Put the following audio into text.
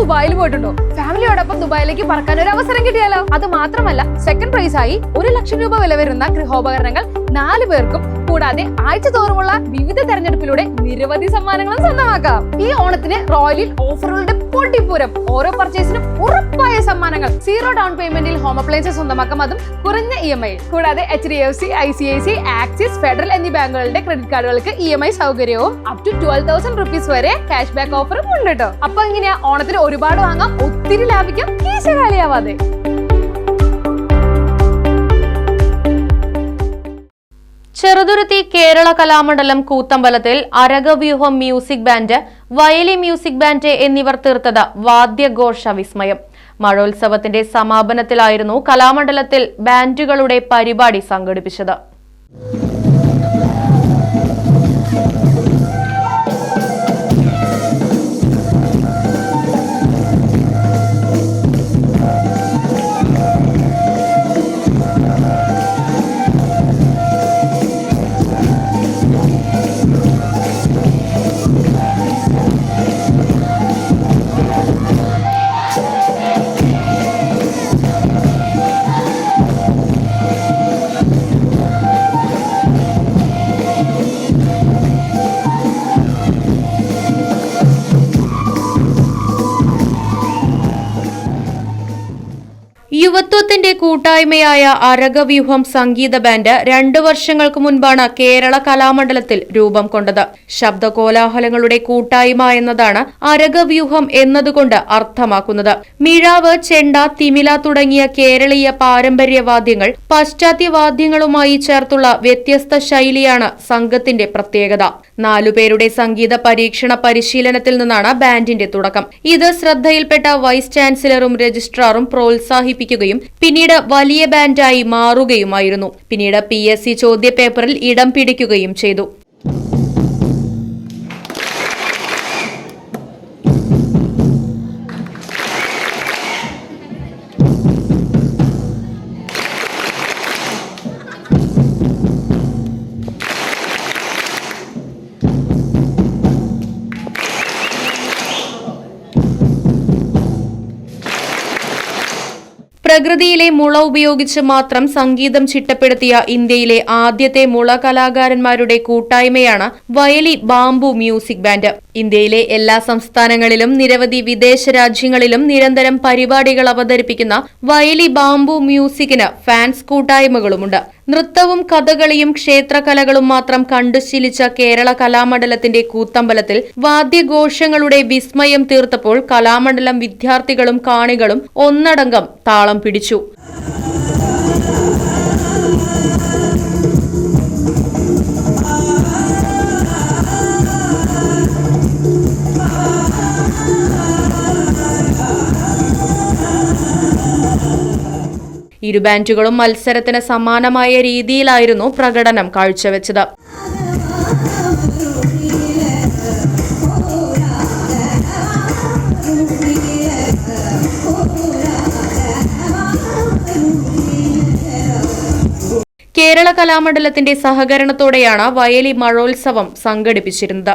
ദുബായിൽ പോയിട്ടുണ്ടോ? ഫാമിലിയോടൊപ്പം ദുബായിലേക്ക് പറക്കാൻ ഒരു അവസരം കിട്ടിയാലോ? അത് മാത്രമല്ല സെക്കൻഡ് പ്രൈസ് ആയി ഒരു ലക്ഷം രൂപ വില വരുന്ന ഗൃഹോപകരണങ്ങൾ നാല് പേർക്കും കൂടാതെ ആഴ്ച തോറുമുള്ള വിവിധ തെരഞ്ഞെടുപ്പിലൂടെ നിരവധി സമ്മാനങ്ങളും സ്വന്തമാക്കാം. ഈ ഓണത്തിന് റോയലിൽ ഓഫറുകളുടെ പൊട്ടിപ്പൂരം ഓരോ പർച്ചേസിനും ഉറപ്പായ സമ്മാനങ്ങൾ സീറോ ഡൗൺ പേയ്മെന്റിൽ ഹോം അപ്ലയൻസ് സ്വന്തമാക്കാം അതും കുറഞ്ഞ ഇ എം ഐ. കൂടാതെ H D F C I C I C Axis Federal എന്നീ ബാങ്കുകളുടെ ക്രെഡിറ്റ് കാർഡുകൾക്ക് ഇ എം ഐ സൗകര്യവും up to twelve thousand rupees വരെ ക്യാഷ് ബാക്ക് ഓഫറും ഉണ്ട് കേട്ടോ അപ്പൊ ഇങ്ങനെയാ ഓണത്തിന് ഒരുപാട് വാങ്ങാം ഒത്തിരി ലാഭിക്കാം കീശ ചെറുതുരുത്തി കേരള കലാമണ്ഡലം കൂത്തമ്പലത്തിൽ അരകവ്യൂഹം music band Vayali music band എന്നിവർ തീർത്തത് വാദ്യഘോഷ വിസ്മയം. മഴോത്സവത്തിന്റെ സമാപനത്തിലായിരുന്നു കലാമണ്ഡലത്തിൽ ബാൻഡുകളുടെ പരിപാടി സംഘടിപ്പിച്ചത്. യുവത്വത്തിന്റെ കൂട്ടായ്മയായ അരകവ്യൂഹം സംഗീത ബാൻഡ് രണ്ടു വർഷങ്ങൾക്ക് മുൻപാണ് കേരള കലാമണ്ഡലത്തിൽ രൂപം കൊണ്ടത്. ശബ്ദകോലാഹലങ്ങളുടെ കൂട്ടായ്മ എന്നതാണ് അരകവ്യൂഹം എന്നതുകൊണ്ട് അർത്ഥമാക്കുന്നത്. മിഴാവ് ചെണ്ട തിമില തുടങ്ങിയ കേരളീയ പാരമ്പര്യവാദ്യങ്ങൾ പാശ്ചാത്യവാദ്യങ്ങളുമായി ചേർത്തുള്ള വ്യത്യസ്ത ശൈലിയാണ് സംഘത്തിന്റെ പ്രത്യേകത. നാലുപേരുടെ സംഗീത പരീക്ഷണ പരിശീലനത്തിൽ നിന്നാണ് ബാൻഡിന്റെ തുടക്കം. ഇത് ശ്രദ്ധയിൽപ്പെട്ട വൈസ് ചാൻസലറും രജിസ്ട്രാറും പ്രോത്സാഹിപ്പിക്കുകയും പിന്നീട് വലിയ ബാൻഡായി മാറുകയുമായിരുന്നു. പിന്നീട് പി എസ് സി ചോദ്യപേപ്പറിൽ ഇടം പിടിക്കുകയും ചെയ്തു. പ്രകൃതിയിലെ മുള ഉപയോഗിച്ച് മാത്രം സംഗീതം ചിട്ടപ്പെടുത്തിയ ഇന്ത്യയിലെ ആദ്യത്തെ മുള കലാകാരന്മാരുടെ കൂട്ടായ്മയാണ് വയലി ബാംബു മ്യൂസിക് ബാൻഡ്. ഇന്ത്യയിലെ എല്ലാ സംസ്ഥാനങ്ങളിലും നിരവധി വിദേശ രാജ്യങ്ങളിലും നിരന്തരം പരിപാടികൾ അവതരിപ്പിക്കുന്ന വയലി ബാംബു മ്യൂസിക്കിന് ഫാൻസ് കൂട്ടായ്മകളുമുണ്ട്. നൃത്തവും കഥകളിയും ക്ഷേത്രകലകളും മാത്രം കണ്ടുശീലിച്ച കേരള കലാമണ്ഡലത്തിന്റെ കൂത്തമ്പലത്തിൽ വാദ്യഘോഷങ്ങളുടെ വിസ്മയം തീർത്തപ്പോൾ കലാമണ്ഡലം വിദ്യാർത്ഥികളും കാണികളും ഒന്നടങ്കം താളം പിടിച്ചു. ഇരു ബാൻഡുകളും മത്സരത്തിന് സമാനമായ രീതിയിലായിരുന്നു പ്രകടനം കാഴ്ചവെച്ചത്. കേരള കലാമണ്ഡലത്തിന്റെ സഹകരണത്തോടെയാണ് വയലി മഴോത്സവം സംഘടിപ്പിച്ചിരുന്നത്.